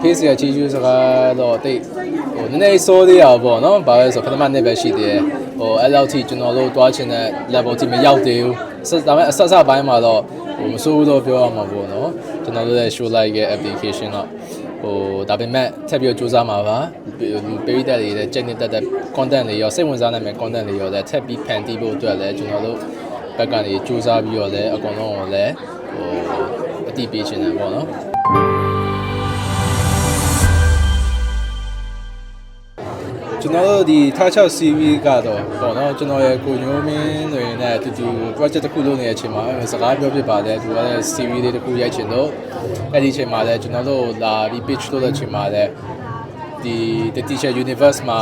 အဖေးစီကချီးကျူးစကားတော့တိတ်ဟိုနည်းနည်းစိုးသေးရပေါ့နော်ဘာလဲဆိုပထမနှစ်ပဲရှိသေးတယ်ဟိုအဲ့လောက်ထိကျွန်တော်တို့တွားချင်တဲ့ level ထိမရောက်သေးဘူးဆက်ဒါပေမဲ့အဆက်ဆက်ပိုင်းမှာတော့ဟိုမစိုးဘူးတော့ပြောရမှာပေါ့နော်ကျွန်တော်တို့ရဲ့ show like ရဲ့ application တော့ဟိုဒါပေမဲ့ထပ်ပြီးစူးစမ်းမှာပါလူပေးတဲ့တွေလည်းကြိတ်နေတတ်တဲ့ content တွေရောစိတ်ဝင်စားနိုင်မယ့် content တွေရောလည်းထပ်ပြီးဖန်တီးဖို့အတွက်လည်းကျွန်တော်တို့ဘက်ကနေစူးစမ်းပြီးတော့လည်းအကုန်လုံးကိုလည်းဟိုအတိပေးချင်တယ်ပေါ့နော် ကျွန်တော်တို့ဒီထား6 CV ကတော့ပေါ့နော်ကျွန်တော်ရဲ့ကိုညိုးမင်းတွေနဲ့အတူတူ project တစ်ခုလုပ်နေတဲ့အချိန်မှာအဲစကားပြောဖြစ်ပါတယ်သူကလည်း CV လေးတစ်ခုရိုက်ချင်တော့အဲ့ဒီအချိန်မှာလည်းကျွန်တော်တို့လာပြီး pitch လုပ်တဲ့အချိန်မှာလည်းဒီ The Teacher Universe မှာ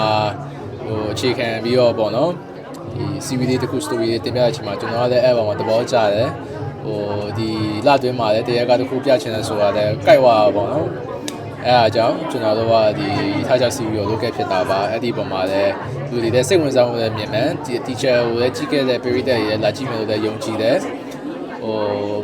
ဟိုအခြေခံပြီးတော့ပေါ့နော်ဒီ CV လေးတစ်ခု story လေးတင်ပြတဲ့အချိန်မှာကျွန်တော်ကလည်းအဲ့ပေါ်မှာသဘောကျတယ်ဟိုဒီလတွင်းမှာလည်းတရားကတစ်ခုပြချင်တယ်ဆိုတာလည်းကြိုက်သွားတာပေါ့နော် အဲအားကြောင့်ကျွန်တော်တို့ကဒီထားချစီဗီကိုလုပ်ခဲ့ဖြစ်တာပါအဲ့ဒီပုံမှာလည်းလူတွေလည်းစိတ်ဝင်စားမှုလည်းမြင်မယ်ဒီ teacher ကိုလည်းကြီးခဲ့တဲ့ period တွေလည်းလာကြည့်မယ်လို့လည်းယုံကြည်တယ်ဟို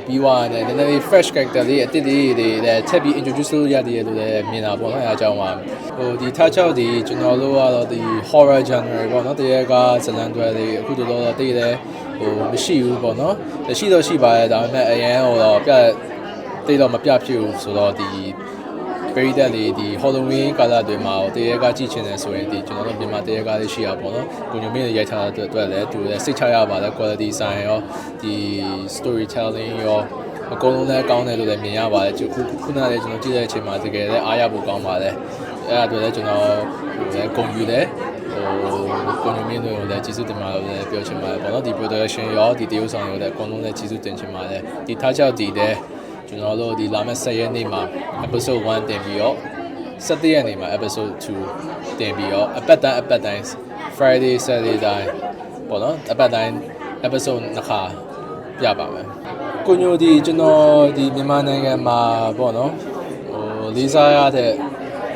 ပြီးွားတယ်နည်းနည်းလေး fresh character လေးအစ်စ်လေးတွေလည်းချက်ပြီး introduce လုပ်ရတယ်လို့လည်းမြင်တာပေါ့နော်အဲအားကြောင့်ပါဟိုဒီထားချောက်ဒီကျွန်တော်တို့ကတော့ဒီ horror genre ပေါ့နော်တရေကဇလန်တွေတွေအခုတို့တော့တည်တယ်ဟိုမရှိဘူးပေါ့နော်ရှိတော့ရှိပါတယ်ဒါပေမဲ့အရင်ဟိုတော့ပြတိတ်တော့မပြဖြစ်ဘူးဆိုတော့ဒီ ပရိသတ်လေးဒီ Halloween ကာလတွေမှာတရေကကြည့်ချင်တယ်ဆိုရင်ဒီကျွန်တော်တို့မြန်မာတရေကလေးရှိရပါတော့။ကိုညမင်းရိုက်ထားတဲ့အတွက်လည်းသူလည်းစိတ်ချရပါတယ် quality ဆိုင်ရောဒီ storytelling ရောအကုန်လုံးလည်းကောင်းတယ်လို့လည်းမြင်ရပါတယ်ခုခုနကလည်းကျွန်တော်ကြည့်တဲ့အချိန်မှာတကယ်လည်းအားရဖို့ကောင်းပါတယ်။အဲ့ဒါတွေလည်းကျွန်တော်ဟိုလည်းဂုဏ်ယူတယ်ဟိုကိုညမင်းတို့လည်းကျေးဇူးတင်ပါတယ်လို့လည်းပြောချင်ပါတယ်ပေါ့နော်ဒီ production ရောဒီတရုပ်ဆောင်ရောလည်းအကုန်လုံးလည်းကျေးဇူးတင်ချင်ပါတယ်ဒီထားချောက်ဒီတဲ့ ကျွန်တော်တို့ဒီလာမယ့်10ရက်နေ့မှာ episode 1တင်ပြီးတော့17ရက်နေ့မှာ episode 2တင်ပြီးတော့အပတ်တိုင်းအပတ်တိုင်း Friday Saturday တိုင်းပေါ့နော်အပတ်တိုင်း episode နှစ်ခါပြပါမယ်ကိုညိုဒီကျွန်တော်ဒီမြန်မာနိုင်ငံမှာပေါ့နော်ဟိုလေးစားရတဲ့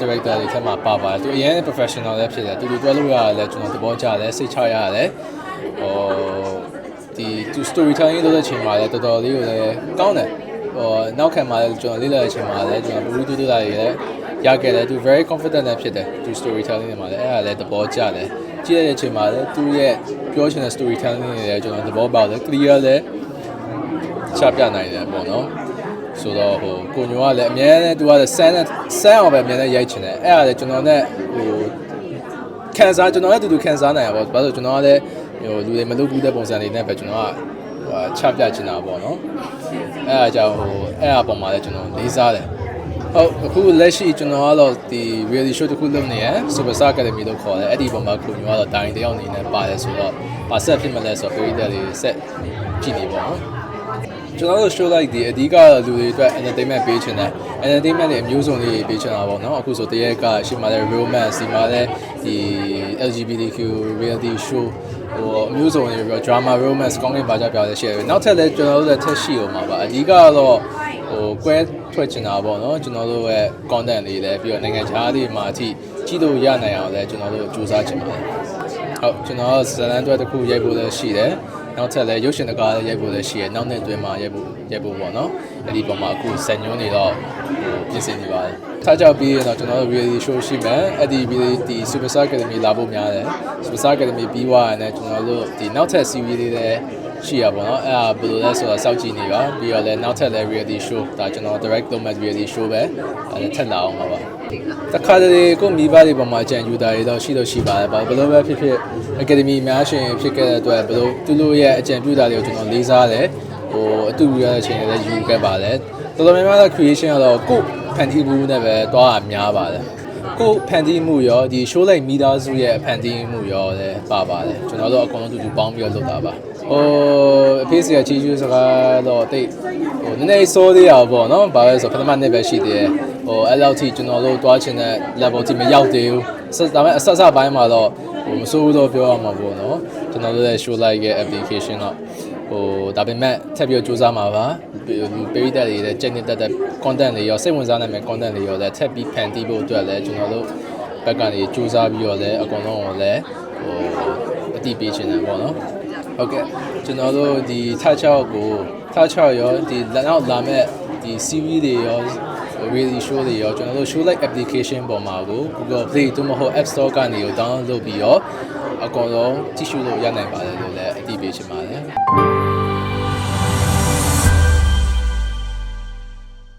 director တွေထက်မှာပါပါတယ်သူအရင် professional လည်းဖြစ်တယ်သူတို့တွဲလို့ရတယ်လည်းကျွန်တော်သဘောကျတယ်စိတ်ချရတယ်ဟိုဒီသူ storytelling လုပ်တဲ့အချိန်မှာလည်းတော်တော်လေးကိုလည်းကောင်းတယ် ဟိုနောက်ခံမှာလည်းကျွန်တော်လေ့လာတဲ့အချိန်မှာလည်းကျွန်တော်ဘူးတူတူတာတွေလည်းရခဲ့တယ်သူ very confident လည်းဖြစ်တယ်သူ storytelling တွေမှာလည်းအဲ့ဒါလည်းသဘောကျတယ်ကြည့်ရတဲ့အချိန်မှာလည်းသူရဲ့ပြောချင်တဲ့ storytelling တွေလည်းကျွန်တော်သဘောပေါက်တယ် clear လည်းချပြနိုင်တယ်ပေါ့နော်ဆိုတော့ဟိုကိုညိုကလည်းအများနဲ့သူကလည်းဆန်းနဲ့ဆန်းအောင်ပဲအများနဲ့ရိုက်ချင်တယ်အဲ့ဒါလည်းကျွန်တော်နဲ့ဟိုခံစားကျွန်တော်လည်းတူတူခံစားနိုင်ရပါဘာလို့ကျွန်တော်ကလည်းဟိုလူတွေမလုပ်ဘူးတဲ့ပုံစံတွေနဲ့ပဲကျွန်တော်ကဟို ချပြချင်တာပေါ့နော်အဲ့ဒါကြောင့်ဟိုအဲ့အပေါ်မှာလည်းကျွန်တော်လေးစားတယ်ဟုတ်အခုလက်ရှိကျွန်တော်ကတော့ဒီ reality show တစ်ခုလုပ်နေရ Super Star Academy လို့ခေါ်တယ်အဲ့ဒီပုံမှာကိုမျိုးကတော့တိုင်းတယောက်အနေနဲ့ပါတယ်ဆိုတော့ပါဆက်ဖြစ်မလဲဆိုတော့ period လေးဆက်ကြည့်နေပါတော့ ကျွန်တော်တို့ show like ဒီအဓိကလူတွေအတွက် entertainment ပေးချင်တယ် entertainment တွေအမျိုးစုံလေးပေးချင်တာပေါ့နော်အခုဆိုတရက်ကရှိမှလည်း romance ဒီမှာလည်းဒီ LGBTQ reality show ဟိုအမျိုးစုံတွေပြီးတော့ drama romance ကောင်းကင်ပါကြပြလည်းရှိတယ်နောက်ထပ်လည်းကျွန်တော်တို့လည်းထက်ရှိအောင်ပါပါအဓိကတော့ဟိုကွဲထွက်ချင်တာပေါ့နော်ကျွန်တော်တို့ရဲ့ content လေးလည်းပြီးတော့နိုင်ငံခြားလေးမှာအထိကြည့်လို့ရနိုင်အောင်လည်းကျွန်တော်တို့စူးစမ်းချင်ပါတယ်ဟုတ်ကျွန်တော်ဇလန်တွဲတစ်ခုရိုက်ဖို့လည်းရှိတယ် နောက်ထပ်လည်းရုပ်ရှင်တကားလည်းရိုက်ဖို့လည်းရှိရနောက်နှစ်အတွင်းမှာရိုက်ဖို့ရိုက်ဖို့ပေါ့နော်အဲ့ဒီပုံမှာအခုစံညွှန်းနေတော့ဟိုပြင်ဆင်နေပါတယ်ထားကြောက်ပြီးရင်တော့ကျွန်တော်တို့ reality show ရှိမယ်အဲ့ဒီ reality super star academy လာဖို့များတယ် super star academy ပြီးသွားရင်လည်းကျွန်တော်တို့ဒီနောက်ထပ် series လေးလည်း ရှိရပါတော့အဲ့ဒါဘယ်လိုလဲဆိုတာစောင့်ကြည့်နေပါပြီးတော့လည်းနောက်ထပ်လည်း reality show ဒါကျွန်တော် direct လုပ်မဲ့ reality show ပဲအဲ့ဒါထက်လာအောင်ပါပါတခါတလေကိုမိဘတွေပေါ်မှာကြံယူတာတွေတော့ရှိတော့ရှိပါတယ်ဘာဘယ်လိုပဲဖြစ်ဖြစ် academy များရှင်ဖြစ်ခဲ့တဲ့အတွက်ဘယ်လိုသူတို့ရဲ့အကြံပြုတာတွေကိုကျွန်တော်လေးစားတယ်ဟိုအတူတူရတဲ့အချိန်လည်းယူခဲ့ပါတယ်တော်တော်များများတော့ creation ကတော့ကိုယ်ဖန်တီးမှုနဲ့ပဲတွားတာများပါတယ်ကိုယ်ဖန်တီးမှုရောဒီ show လိုက်မိသားစုရဲ့ဖန်တီးမှုရောလည်းပါပါတယ်ကျွန်တော်တို့အကုန်လုံးတူတူပေါင်းပြီးတော့လုပ်တာပါ ဟိုအဖေးစီကချီးကျူးစကားတော့တိတ်ဟိုနည်းနည်းစိုးသေးရပေါ့နော်ဘာလဲဆိုပထမနှစ်ပဲရှိသေးတယ်ဟိုအဲ့လောက်ထိကျွန်တော်တို့တွားချင်တဲ့ level ထိမရောက်သေးဘူးဆက်ဒါပေမဲ့အဆက်ဆက်ပိုင်းမှာတော့ဟိုမစိုးဘူးတော့ပြောရမှာပေါ့နော်ကျွန်တော်တို့ရဲ့ show like ရဲ့ application တော့ဟိုဒါပေမဲ့ထပ်ပြီးစူးစမ်းမှာပါလူပေးတဲ့တွေလည်းကြိတ်နေတတ်တဲ့ content တွေရောစိတ်ဝင်စားနိုင်မယ့် content တွေရောလည်းထပ်ပြီးဖန်တီးဖို့အတွက်လည်းကျွန်တော်တို့ဘက်ကနေစူးစမ်းပြီးတော့လည်းအကုန်လုံးကိုလည်းဟိုအတိပေးချင်တယ်ပေါ့နော် ဟုတ်ကဲ့ကျွန်တော်တို့ဒီထားချောက်ကိုထားချောက်ရောဒီနောက်လာမဲ့ဒီ CV တွေရော really show တွေရောကျွန်တော်တို့ show like application ပေါ်မှာကို Google Play သို့မဟုတ် App Store ကနေကို download လုပ်ပြီးတော့အကောင်လုံးကြည့်ရှုလို့ရနိုင်ပါတယ်လို့လည်းအသိပေးချင်ပါတယ်